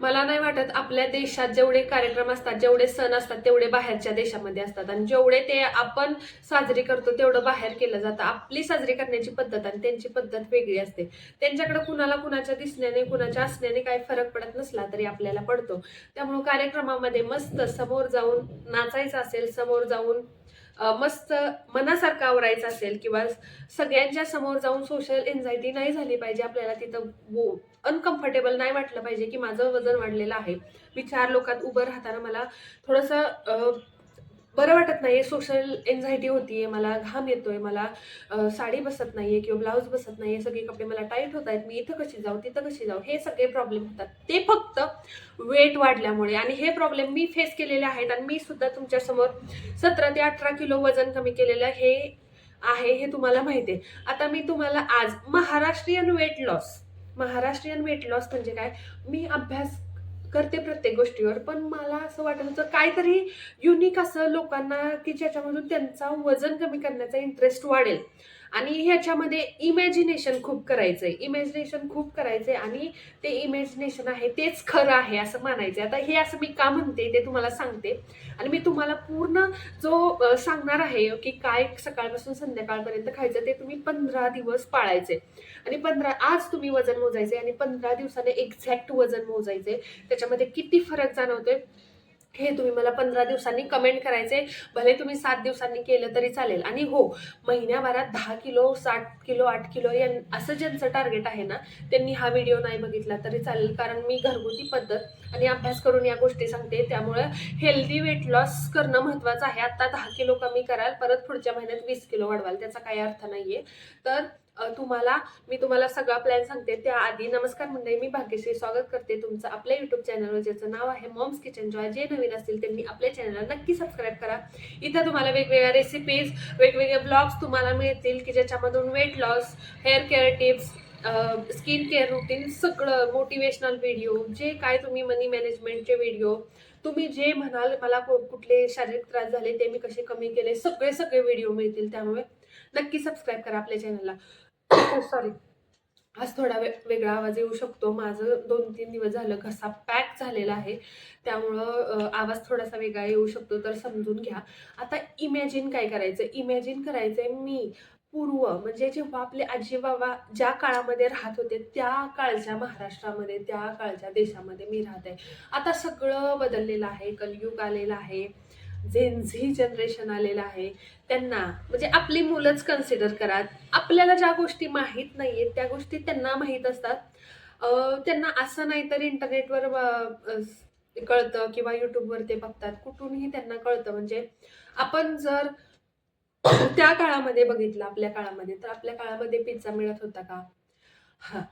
मला नाही वाटत आपल्या देशात जेवढे कार्यक्रम असतात जेवढे सण असतात तेवढे बाहेरच्या देशामध्ये असतात. आणि जेवढे ते आपण साजरी करतो तेवढं बाहेर केलं जातं. आपली साजरी करण्याची पद्धत आणि त्यांची पद्धत वेगळी असते. त्यांच्याकडे कुणाला कुणाच्या दिसण्याने कुणाच्या असण्याने काही फरक पडत नसला तरी आपल्याला पडतो. त्यामुळं कार्यक्रमामध्ये मस्त समोर जाऊन नाचायचं असेल समोर जाऊन मस्त मनासारखं आवरायचं असेल किंवा सगळ्यांच्या समोर जाऊन सोशल एन्झायटी नाही झाली पाहिजे आपल्याला तिथं अनकम्फर्टेबल नाही वाटलं पाहिजे की माझं वजन वाढलेलं आहे. मी चार लोकात उभं राहताना मला थोडंसं बरं वाटत नाही आहे सोशल एन्झायटी आहे मला घाम येतो आहे मला साडी बसत नाही आहे किंवा ब्लाऊज बसत नाही आहे सगळे कपडे मला टाईट होत आहेत. मी इथं कशी जाऊ तिथं कशी जाऊ? हे सगळे प्रॉब्लेम होतात. ते फक्त वेट वाढल्यामुळे. आणि हे प्रॉब्लेम मी फेस केलेले आहेत आणि मी सुद्धा तुमच्यासमोर सतरा ते अठरा किलो वजन कमी केलेलं हे आहे हे तुम्हाला माहिती आहे आता मी तुम्हाला आज Maharashtrian weight loss Maharashtrian weight loss म्हणजे काय? मी अभ्यास करते प्रत्येक गोष्टीवर पण मला असं वाटत होतं काहीतरी युनिक असं लोकांना की ज्याच्यामधून त्यांचा वजन कमी करण्याचा इंटरेस्ट वाढेल. आणि ह्याच्यामध्ये इमॅजिनेशन खूप करायचंय. इमॅजिनेशन खूप करायचंय आणि ते इमॅजिनेशन आहे तेच खरं आहे असं मानायचं आता हे असं मी का म्हणते ते तुम्हाला सांगते. आणि मी तुम्हाला पूर्ण जो सांगणार आहे की काय सकाळपासून संध्याकाळपर्यंत खायचं ते तुम्ही पंधरा दिवस पाळायचे आणि पंधरा आज तुम्ही वजन मोजायचे आणि पंधरा दिवसाने एक्झॅक्ट वजन मोजायचे त्याच्यामध्ये किती फरक जाणवतोय? हे तुम्ही मला पंधरा दिवसांनी कमेंट करायचे भले तुम्ही सात दिवसांनी केलं तरी चालेल. आणि हो महिन्याभरात दहा किलो साठ किलो आठ किलो या असं ज्यांचं टार्गेट आहे ना त्यांनी हा व्हिडिओ नाही बघितला तरी चालेल. कारण मी घरगुती पद्धत आणि अभ्यास करून या गोष्टी सांगते. त्यामुळं हेल्दी वेट लॉस करणं महत्त्वाचं आहे. आत्ता दहा किलो कमी कराल परत पुढच्या महिन्यात वीस किलो वाढवाल. त्याचा काही अर्थ नाही आहे तर तुम्हाला मी तुम्हाला सगळा प्लॅन सांगते. त्याआधी नमस्कार मंडळी मी भाग्यश्री स्वागत करते तुमचं आपल्या युट्यूब चॅनलवर ज्याचं नाव आहे मॉम्स किचन जॉय जे नवीन असतील त्यांनी आपल्या चॅनलला नक्की सबस्क्राईब करा. इथं तुम्हाला वेगवेगळ्या रेसिपीज वेगवेगळे ब्लॉग्स तुम्हाला मिळतील की ज्याच्यामधून weight loss hair care tips skin care routine सगळं मोटिवेशनल व्हिडिओ जे काय तुम्ही मनी मॅनेजमेंटचे व्हिडिओ तुम्ही जे म्हणाल मला कुठले शारीरिक त्रास झाले ते मी कसे कमी केले सगळे सगळे व्हिडिओ मिळतील त्यामुळे नक्की सबस्क्राईब करा आपल्या चॅनलला Oh, सॉरी आज थोडा वे वेगळा आवाज येऊ शकतो. माझं दोन तीन दिवस झालं घसा पॅक झालेला आहे. त्यामुळं आवाज थोडासा वेगळा येऊ शकतो तर समजून घ्या. आता इमॅजिन काय करायचं? इमॅजिन करायचंय मी पूर्व म्हणजे जेव्हा आपले आजी बाबा ज्या काळामध्ये राहत होते त्या काळच्या महाराष्ट्रामध्ये त्या काळच्या देशामध्ये मी राहत. आहे आता सगळं बदललेलं आहे. कलयुग आलेलं आहे. झेनझी जनरेशन आलेलं आहे. त्यांना म्हणजे आपली मुलंच कन्सिडर करा आपल्याला ज्या गोष्टी माहीत नाही आहेत त्या गोष्टी त्यांना माहीत असतात. त्यांना असं नाही तर इंटरनेटवर कळतं किंवा युट्यूबवर ते बघतात. कुठूनही त्यांना कळतं. म्हणजे आपण जर त्या काळामध्ये बघितलं आपल्या काळामध्ये तर आपल्या काळामध्ये पिझ्झा मिळत होता का? हा.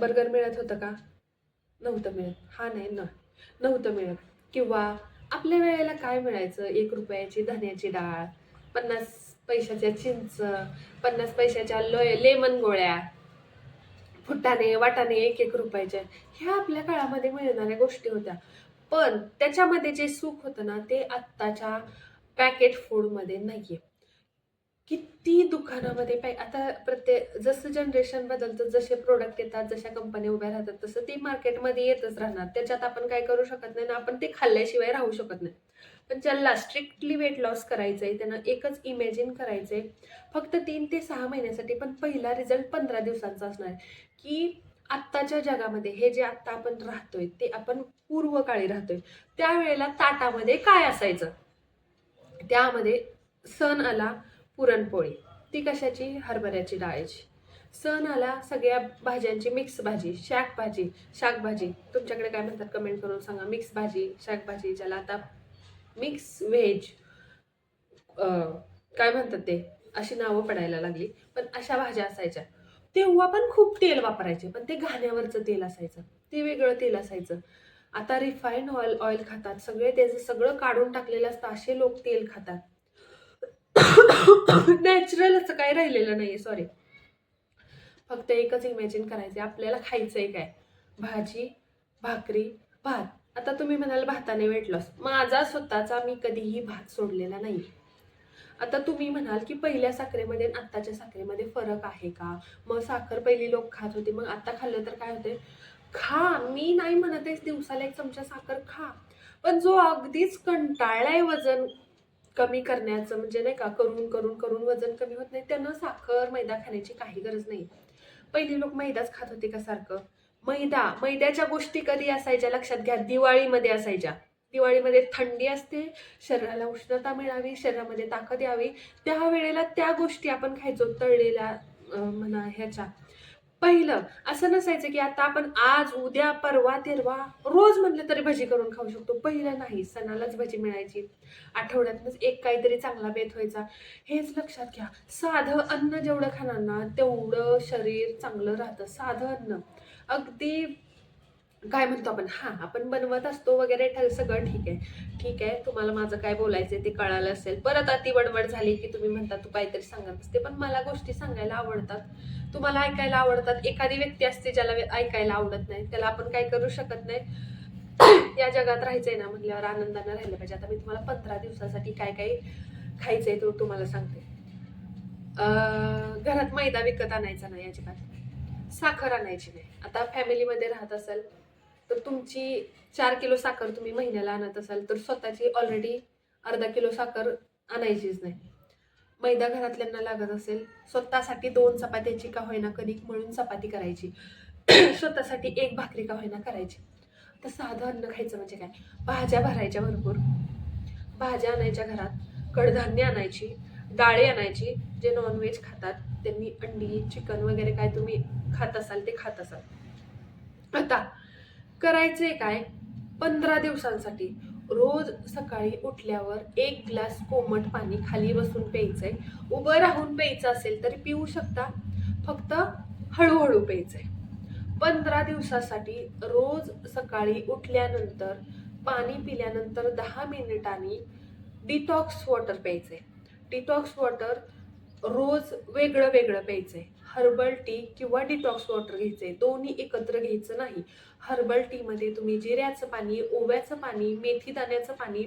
बर्गर मिळत होतं का? नव्हतं मिळत. हा नाही न नव्हतं मिळत. किंवा आपल्या वेळेला काय मिळायचं? एक रुपयाची धन्याची डाळ पन्नास पैशाच्या चिंच पन्नास पैशाच्या लोय लेमन गोळ्या फुटाने वाटाणे एक एक रुपयाच्या ह्या आपल्या काळामध्ये मिळणाऱ्या गोष्टी होत्या. पण त्याच्यामध्ये जे सुख होतं ना ते आत्ताच्या पॅकेट फूडमध्ये नाहीये. ती दुकानामध्ये पॅ आता प्रत्येक जसं जनरेशन बदलतं जसे प्रोडक्ट येतात जशा कंपन्या उभ्या राहतात तसं ते मार्केटमध्ये येतच राहणार. त्याच्यात आपण काय करू शकत नाही ना आपण ते खाल्ल्याशिवाय राहू शकत नाही. पण ज्याला स्ट्रिक्टली वेट लॉस करायचं आहे त्यांना एकच इमॅजिन करायचं आहे फक्त तीन ते सहा महिन्यासाठी पण पहिला रिझल्ट पंधरा दिवसांचा असणार. की आत्ताच्या जगामध्ये हे जे आत्ता आपण राहतोय ते आपण पूर्वकाळी राहतोय त्यावेळेला ताटामध्ये काय असायचं? त्यामध्ये सण आला पुरणपोळी. ती कशाची? हरभऱ्याची डाळीची. सण आला सगळ्या भाज्यांची मिक्स भाजी शाक भाजी शाकभाजी. तुमच्याकडे काय म्हणतात? कमेंट करून सांगा. मिक्स भाजी शाकभाजी ज्याला आता मिक्स व्हेज काय म्हणतात ते? अशी नावं पडायला लागली. पण अशा भाज्या असायच्या. तेव्हा पण खूप तेल वापरायचे. पण ते घाण्यावरचं तेल असायचं. ते वेगळं तेल असायचं. आता रिफाईंड ऑइल ऑइल खातात. सगळे त्याचं सगळं काढून टाकलेलं असतं. असे लोक तेल खातात. नॅचरल असं काही राहिलेलं नाहीये सॉरी फक्त एकच इमॅजिन करायचे आपल्याला खायचं आहे काय? भाजी भाकरी भात. आता तुम्ही म्हणाल भाताने वेट लॉस माझा स्वतःचा मी कधीही भात सोडलेला नाही. आता तुम्ही म्हणाल की पहिल्या साखरेमध्ये आणि आत्ताच्या साखरेमध्ये फरक आहे का? मग साखर पहिली लोक खात होते मग आता खाल्लं तर काय होते खा. मी नाही म्हणत आहे दिवसाला एक चमचा साखर खा. पण जो अगदीच कंटाळलाय वजन कमी करण्याचं म्हणजे नाही का करून करून करून वजन कमी होत नाही. त्यानं साखर मैदा खाण्याची काही गरज नाही. पहिली लोक मैदाच खात होते का सारखं? मैदा मैद्याच्या गोष्टी कधी असायच्या? लक्षात घ्या दिवाळीमध्ये असायच्या. दिवाळीमध्ये थंडी असते शरीराला उष्णता मिळावी शरीरामध्ये ताकद यावी. त्या वेळेला त्या गोष्टी आपण खायचो तळलेल्या म्हणा ह्याच्या. पहिलं असं नसायचं की आता आपण आज उद्या परवा तेरवा रोज म्हटलं तरी भजी करून खाऊ शकतो. पहिलं नाही. सणालाच भजी मिळायची. आठवड्यातनंच एक काहीतरी चांगला बेत व्हायचा. हेच लक्षात घ्या. साधं अन्न जेवढं खाणार ना तेवढं शरीर चांगलं राहतं. साधं अन्न. अगदी काय म्हणतो आपण? हां आपण बनवत असतो वगैरे सगळं ठीक आहे. ठीक आहे तुम्हाला माझं काय बोलायचं ते कळालं असेल. परत अति बडबड झाली की तुम्ही म्हणता तू काहीतरी सांगत असते. पण मला गोष्टी सांगायला आवडतात. तुम्हाला ऐकायला आवडतात. एखादी व्यक्ती असते ज्याला ऐकायला आवडत नाही. त्याला आपण काय करू शकत नाही. या जगात राहायचंय ना म्हटल्यावर आनंदानं राहिलं पाहिजे. आता मी तुम्हाला पंधरा दिवसासाठी काय काय खायचंय तो तुम्हाला सांगते. घरात मैदा विकत आणायचा नाही अजिबात. साखर आणायची नाही. आता फॅमिलीमध्ये राहत असाल तर तुमची चार किलो साखर तुम्ही महिन्याला आणत असाल तर स्वतःची ऑलरेडी अर्धा किलो साखर आणायचीच नाही. मैदा घरातल्यांना लागत असेल स्वतःसाठी दोन चपात्याची का होईना कणिक म्हणून चपाती करायची. स्वतःसाठी एक भाकरी का होईना करायची. तर साधं अन्न खायचं म्हणजे काय? भाज्या भरायच्या भरपूर. भाज्या आणायच्या घरात कडधान्य आणायची डाळे आणायची जे नॉनव्हेज खातात त्यांनी अंडी चिकन वगैरे काय तुम्ही खात असाल ते खात असाल. आता करायचे काय? पंधरा दिवसांसाठी. रोज सकाळी उठल्यावर एक ग्लास कोमट पाणी खाली बसून प्यायचंय. उभं राहून प्यायचं असेल तरी पिऊ शकता. फक्त हळूहळू प्यायचंय. पंधरा दिवसासाठी रोज सकाळी उठल्यानंतर पाणी पिल्यानंतर दहा मिनिटांनी डिटॉक्स वॉटर प्यायचंय. डिटॉक्स वॉटर रोज वेगळं वेगळं प्यायचंय. हर्बल टी किंवा डिटॉक्स वॉटर घ्यायचं आहे दोन्ही एकत्र घ्यायचं नाही. हर्बल टीमध्ये तुम्ही जिऱ्याचं पाणी ओव्याचं पाणी मेथी दाण्याचं पाणी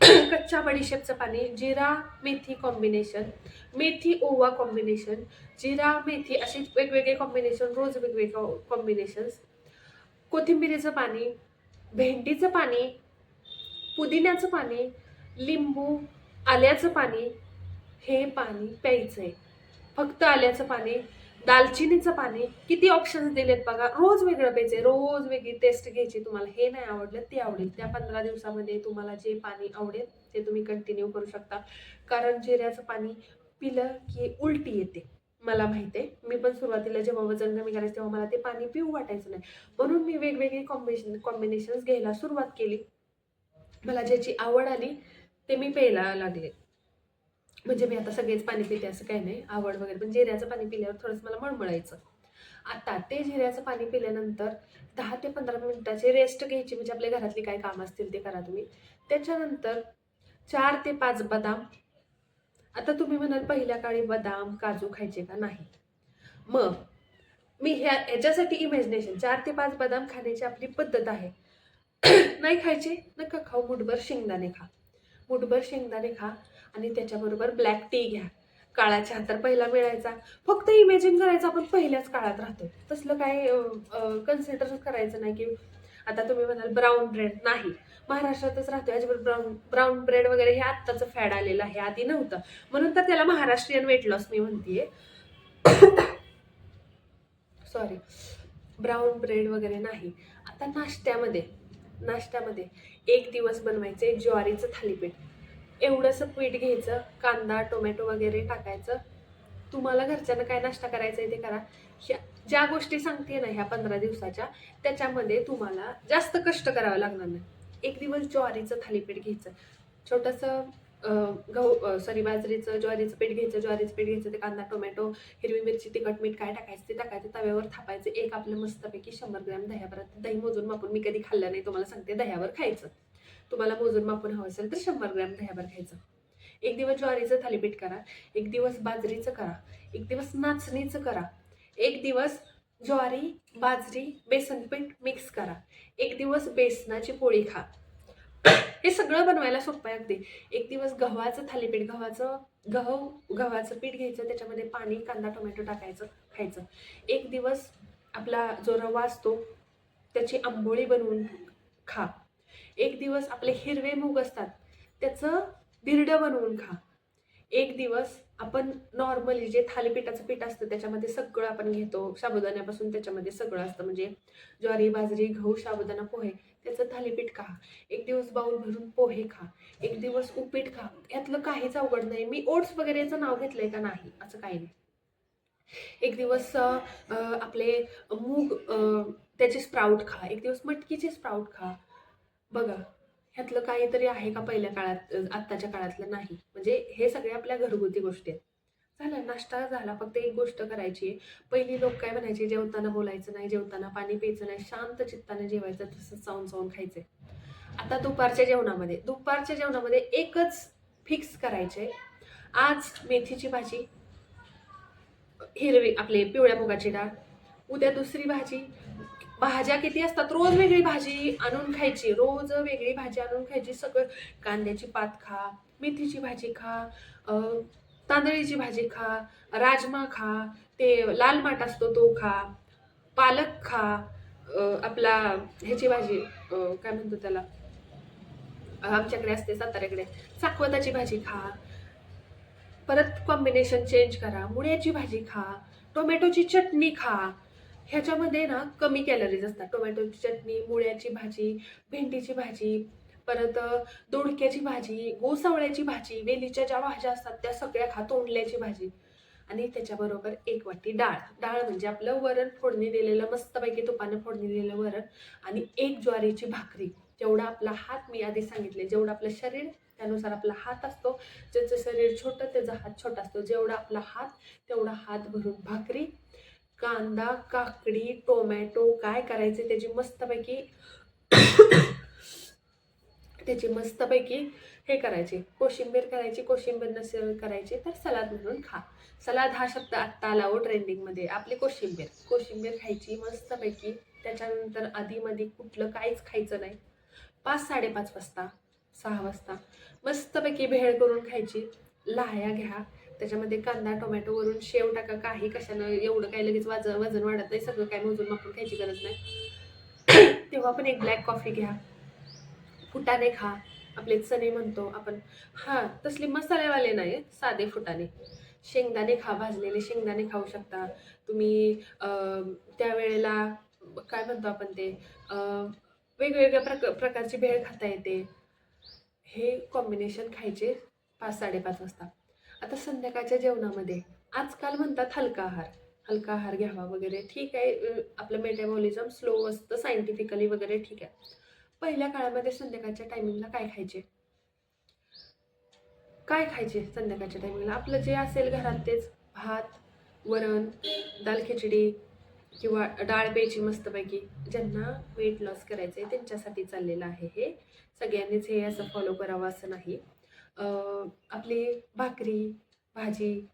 कच्च्या बडीशेपचं पाणी जिरा मेथी कॉम्बिनेशन मेथी ओवा कॉम्बिनेशन जिरा मेथी असे वेगवेगळे कॉम्बिनेशन रोज वेगवेगळे कॉम्बिनेशन्स कोथिंबिरीचं पाणी भेंडीचं पाणी पुदिन्याचं पाणी लिंबू आल्याचं पाणी हे पाणी प्यायचं आहे फक्त आल्याचं पाणी दालचिनीचं पाणी किती ऑप्शन्स दिलेत बघा. रोज वेगळं प्यायचे रोज वेगळी टेस्ट घ्यायची तुम्हाला. हे नाही आवडलं ते आवडेल. त्या पंधरा दिवसामध्ये तुम्हाला जे पाणी आवडेल ते तुम्ही कंटिन्यू करू शकता. कारण जिऱ्याचं पाणी पिलं की उलटी येते. मला माहिती आहे मी पण सुरुवातीला जेव्हा वजन कमी करायचं तेव्हा मला ते पाणी पिऊ वाटायचं नाही. म्हणून मी वेगवेगळे कॉम्बिनेशन कॉम्बिनेशन्स घ्यायला सुरुवात केली. मला ज्याची आवड आली ते मी प्यायला लागले. म्हणजे मी आता सगळेच पाणी पिते असं काही नाही आवड वगैरे. पण जिऱ्याचं पाणी पिल्यावर थोडंसं मला मळमळायचं. आता ते जिऱ्याचं पाणी पिल्यानंतर दहा ते पंधरा मिनिटाची रेस्ट घ्यायची म्हणजे आपल्या घरातली काय कामं असतील ते करा तुम्ही. त्याच्यानंतर चार ते पाच बदाम. आता तुम्ही म्हणाल पहिल्या काळी बदाम काजू खायचे का? नाही. मग मी ह्या ह्याच्यासाठी इमॅजिनेशन चार ते पाच बदाम खाण्याची आपली पद्धत आहे. नाही खायचे नका खाऊ. मुठभर शेंगदाणे खा. मुठभर शेंगदाणे खा. आणि त्याच्याबरोबर ब्लॅक टी घ्या. काळा चहा तर पहिला मिळायचा. फक्त इमॅजिन करायचं आपण पहिल्याच काळात राहतो. तसलं काय कन्सिडर करायचं नाही की आता तुम्ही म्हणाल ब्राऊन ब्रेड नाही. महाराष्ट्रातच राहतो याच्यावर ब्राऊन ब्राऊन ब्रेड वगैरे हे आत्ताचं फॅड आलेलं आहे. आधी नव्हतं. म्हणून तर त्याला महाराष्ट्रीयन वेट लॉस मी म्हणतेय. सॉरी ब्राऊन ब्रेड वगैरे नाही. आता नाश्त्यामध्ये नाश्त्यामध्ये एक दिवस बनवायचे ज्वारीचं थालीपीठ. एवढंसं पीठ घ्यायचं कांदा टोमॅटो वगैरे टाकायचं. तुम्हाला घरच्यांना काय नाश्ता करायचा आहे ते करा. ह्या ज्या गोष्टी सांगते ना ह्या पंधरा दिवसाच्या त्याच्यामध्ये तुम्हाला जास्त कष्ट करावं लागणार नाही. एक दिवस ज्वारीचं थालीपीठ घ्यायचं. छोटंसं गहू सॉरी बाजरीचं ज्वारीचं पीठ घ्यायचं. ज्वारीचं पीठ घ्यायचं ते कांदा टोमॅटो हिरवी मिरची तिखट मीठ काय टाकायचं ते टाकायचं. तव्यावर थापायचं. एक आपलं मस्तपैकी शंभर ग्रॅम दह्यापर्यंत दही मोजून मापून मी कधी खाल्लं नाही तुम्हाला सांगते. दह्यावर खायचं. तुम्हाला मोजून मापून हवं असेल तर शंभर ग्रॅम दह्यावर खायचं एक दिवस ज्वारीचं थालीपीठ करा एक दिवस बाजरीचं करा एक दिवस नाचणीचं करा एक दिवस ज्वारी बाजरी बेसन पीठ मिक्स करा एक दिवस बेसनाची पोळी खा. हे सगळं बनवायला सोपं आहे अगदी. एक दिवस गव्हाचं थालीपीठ गव्हाचं गहू गव्हाचं पीठ घ्यायचं त्याच्यामध्ये पाणी कांदा टोमॅटो टाकायचं खायचं. एक दिवस आपला जो रवा असतो त्याची आंबोळी बनवून खा. एक दिवस आपले हिरवे मूग असतात त्याचं बिरडं बनवून खा. एक दिवस आपण नॉर्मली जे थालीपीठाचं पीठ असतं त्याच्यामध्ये सगळं आपण घेतो. साबुदाण्यापासून त्याच्यामध्ये सगळं असतं. म्हणजे ज्वारी बाजरी गहू साबुदाणा पोहे त्याचं थालीपीठ खा. एक दिवस बाऊल भरून पोहे खा. एक दिवस उपीट खा. यातलं काहीच अवघड नाही. मी ओट्स वगैरेचं नाव घेतलंय का नाही? असं काही नाही. एक दिवस आपले मूग त्याचे स्प्राऊट खा. एक दिवस मटकीचे स्प्राऊट खा. बघा ह्यातलं काहीतरी आहे का पहिल्या काळात आत्ताच्या काळातलं नाही. म्हणजे हे सगळे आपल्या घरगुती गोष्टी आहेत. झालं नाश्ता झाला फक्त एक गोष्ट करायची आहे. पहिली लोक काय म्हणायचे जेवताना बोलायचं नाही जेवताना पाणी प्यायचं नाही शांत चित्ताने जेवायचं तसंच चावून चावून खायचंय. आता दुपारच्या जेवणामध्ये दुपारच्या जेवणामध्ये एकच फिक्स करायचे आज मेथीची भाजी हिरवी आपले पिवळ्या मुगाची डाळ उद्या दुसरी भाजी भाज्या किती असतात? रोज वेगळी भाजी आणून खायची. रोज वेगळी भाजी आणून खायची. सगळं कांद्याची पात खा मेथीची भाजी खा तांदळीची भाजी खा राजमा खा ते लाल माठ असतो तो खा पालक खा आपला ह्याची भाजी काय म्हणतो त्याला? आमच्याकडे असते साताऱ्याकडे. साखवताची भाजी खा. परत कॉम्बिनेशन चेंज करा. मुळ्याची भाजी खा. टोमॅटोची चटणी खा. ह्याच्यामध्ये ना कमी कॅलरीज असतात. टोमॅटोची चटणी मुळ्याची भाजी भेंडीची भाजी परत दोडक्याची भाजी गोसावळ्याची भाजी वेलीच्या ज्या भाज्या असतात त्या सगळ्या खा तोंडल्याची भाजी. आणि त्याच्याबरोबर एक वाटी डाळ. डाळ म्हणजे आपलं वरण फोडणी दिलेलं मस्तपैकी तुपानं फोडणी दिलेलं वरण आणि एक ज्वारीची भाकरी. जेवढा आपला हात मी आधी सांगितले जेवढं आपलं शरीर त्यानुसार आपला हात असतो. ज्याचं शरीर छोटं त्याचा हात छोटा असतो. जेवढा आपला हात तेवढा हात भरून भाकरी कांदा काकडी टोमॅटो काय करायचे त्याची मस्तपैकी त्याची मस्तपैकी हे करायची. कोशिंबीर करायची कोशिंबीर नसेल करायची तर सलाद म्हणून खा. सलाद हा शब्द आत्ता आला हो ट्रेंडिंगमध्ये आपली कोशिंबीर. कोशिंबीर खायची मस्तपैकी. त्याच्यानंतर आधीमध्ये कुठलं काहीच खायचं नाही. पाच साडेपाच वाजता सहा वाजता. मस्तपैकी भेळ करून खायची. लाह्या घ्या. त्याच्यामध्ये कांदा टोमॅटो वरून शेव टाका काही कशानं एवढं काही लगेच वाज वजन वाढत नाही सगळं काय मोजून मापून खायची गरज नाही. तेव्हा पण एक ब्लॅक कॉफी घ्या. फुटाणे खा. आपले चणे म्हणतो आपण. हां तसले मसालेवाले नाही साधे फुटाणे. शेंगदाणे खा भाजलेले शेंगदाणे खाऊ शकता. तुम्ही त्यावेळेला काय म्हणतो आपण ते वेगवेगळ्या प्रक प्रकारची भेळ खाता येते. हे कॉम्बिनेशन खायचे पाच साडेपाच वाजता. आता संध्याकाळच्या जेवणामध्ये. आजकाल म्हणतात हलका आहार. हलका आहार घ्यावा वगैरे. ठीक आहे आपलं मेटाबॉलिझम स्लो असतं सायंटिफिकली वगैरे ठीक आहे. पहिल्या काळामध्ये संध्याकाळच्या टायमिंगला काय खायचे? काय खायचे संध्याकाळच्या टायमिंगला आपलं जे असेल घरात तेच. भात वरण दाल खिचडी किंवा डाळ प्यायची मस्तपैकी. ज्यांना वेट लॉस करायचं आहे त्यांच्यासाठी चाललेलं आहे हे. सगळ्यांनीच हे असं फॉलो करावं असं नाही. आपली भाकरी भाजी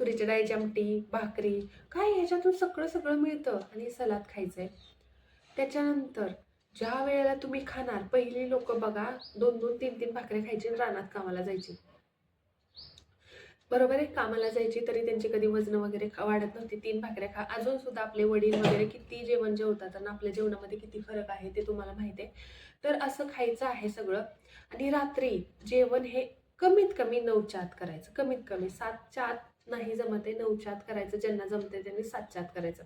तुरीच्या डाळीची आमटी भाकरी काय ह्याच्यातून सगळं सगळं मिळतं आणि सलाद खायचं आहे त्याच्यानंतर ज्या वेळेला तुम्ही खाणार पहिली लोक बघा दोन दोन तीन तीन भाकऱ्या खायची आणि रानात कामाला जायची. बरोबर आहे कामाला जायची तरी त्यांची कधी वजन वगैरे वाढत नव्हती तीन भाकऱ्या खा. अजून सुद्धा आपले वडील वगैरे किती जेवण जेवतात आणि आपल्या जेवणामध्ये किती फरक आहे ते तुम्हाला माहिती आहे. तर असं खायचं आहे सगळं. आणि रात्री जेवण हे कमीत कमी नऊच्या आत करायचं. कमीत कमी सातच्या आत नाही जमत आहे नऊच्या आत करायचं. ज्यांना जमते त्यांनी सातच्या आत करायचं.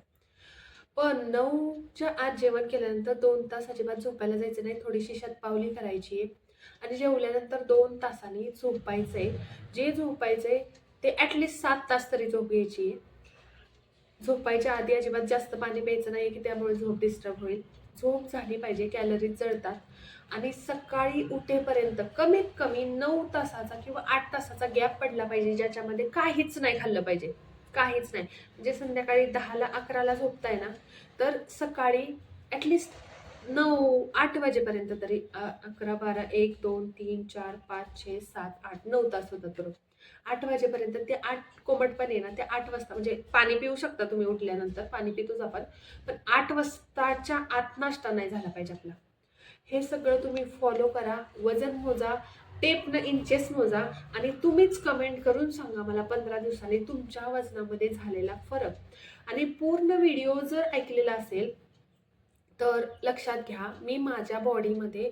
पण नऊच्या आत जेवण केल्यानंतर दोन तास अजिबात झोपायला जायचं नाही. थोडीशी शतपावली करायची आणि जेवल्यानंतर दोन तासांनी झोपायचंय. जे झोपायचंय ते ॲटलिस्ट सात तास तरी झोप घ्यायची झोपायच्या आधी अजिबात जास्त पाणी प्यायचं नाही की त्यामुळे झोप डिस्टर्ब होईल. झोप झाली पाहिजे कॅलरीज जळतात. आणि सकाळी उठेपर्यंत कमीत कमी नऊ तासाचा किंवा आठ तासाचा गॅप पडला पाहिजे ज्याच्यामध्ये काहीच नाही खाल्लं पाहिजे. काहीच नाही. म्हणजे संध्याकाळी दहाला अकराला झोपताय ना तर सकाळी ॲटलिस्ट नऊ आठ वाजेपर्यंत तरी अकरा बारा एक दोन तीन चार पाच छे सात आठ नऊ तास होतात बरोबर. आठ वाजेपर्यंत ते आठ कोमटपणे ना ते आठ वाजता म्हणजे पाणी पिऊ शकता तुम्ही उठल्यानंतर पाणी पितोच आपण. पण आठ वाजताच्या आत नाश्ता नाही झाला पाहिजे आपला. हे सगळं तुम्ही फॉलो करा वजन मोजा टेपनं इंचेस मोजा आणि तुम्हीच कमेंट करून सांगा मला पंधरा दिवसांनी तुमच्या वजनामध्ये झालेला फरक. आणि पूर्ण व्हिडिओ जर ऐकलेला असेल तर लक्षात घ्या मी माझ्या बॉडीमध्ये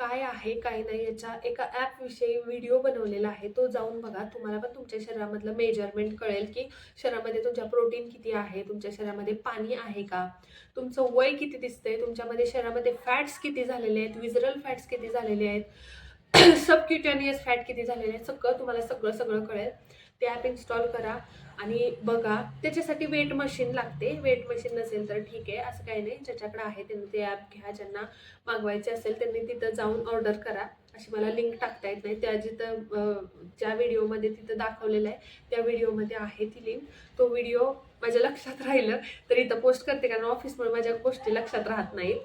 काय आहे काय नाही याच्या एका ॲपविषयी व्हिडिओ बनवलेला आहे. तो जाऊन बघा. तुम्हाला पण तुमच्या शरीरामधलं मेजरमेंट कळेल की शरीरामध्ये तुमच्या प्रोटीन किती आहे तुमच्या शरीरामध्ये पाणी आहे का? तुमचं वय किती दिसतंय? तुमच्यामध्ये शरीरामध्ये फॅट्स किती झालेले आहेत? विजरल फॅट्स किती झालेले आहेत? सबक्युटॅनियस फॅट किती झालेले आहेत? सगळं तुम्हाला सगळं सगळं कळेल. ते ॲप इन्स्टॉल करा आणि बघा. त्याच्यासाठी वेट मशीन लागते. वेट मशीन नसेल तर ठीक आहे. असं काही नाही. ज्याच्याकडे आहे त्यांनी ते ॲप घ्या. ज्यांना मागवायचे असेल त्यांनी तिथं जाऊन ऑर्डर करा. अशी मला लिंक टाकता येत नाही. त्या जिथं ज्या व्हिडिओमध्ये तिथं दाखवलेलं आहे त्या व्हिडिओमध्ये आहे ती लिंक तो व्हिडिओ माझ्या लक्षात राहिलं तर इथं पोस्ट करते कारण ऑफिसमुळे माझ्या गोष्टी लक्षात राहत नाहीत.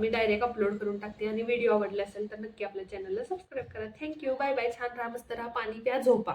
मी डायरेक्ट अपलोड करून टाकते आणि व्हिडिओ आवडला असेल तर नक्की आपल्या चॅनलला सबस्क्राईब करा. थँक्यू बाय बाय छान राहा मस्त राहा. पाणी प्या झोपा.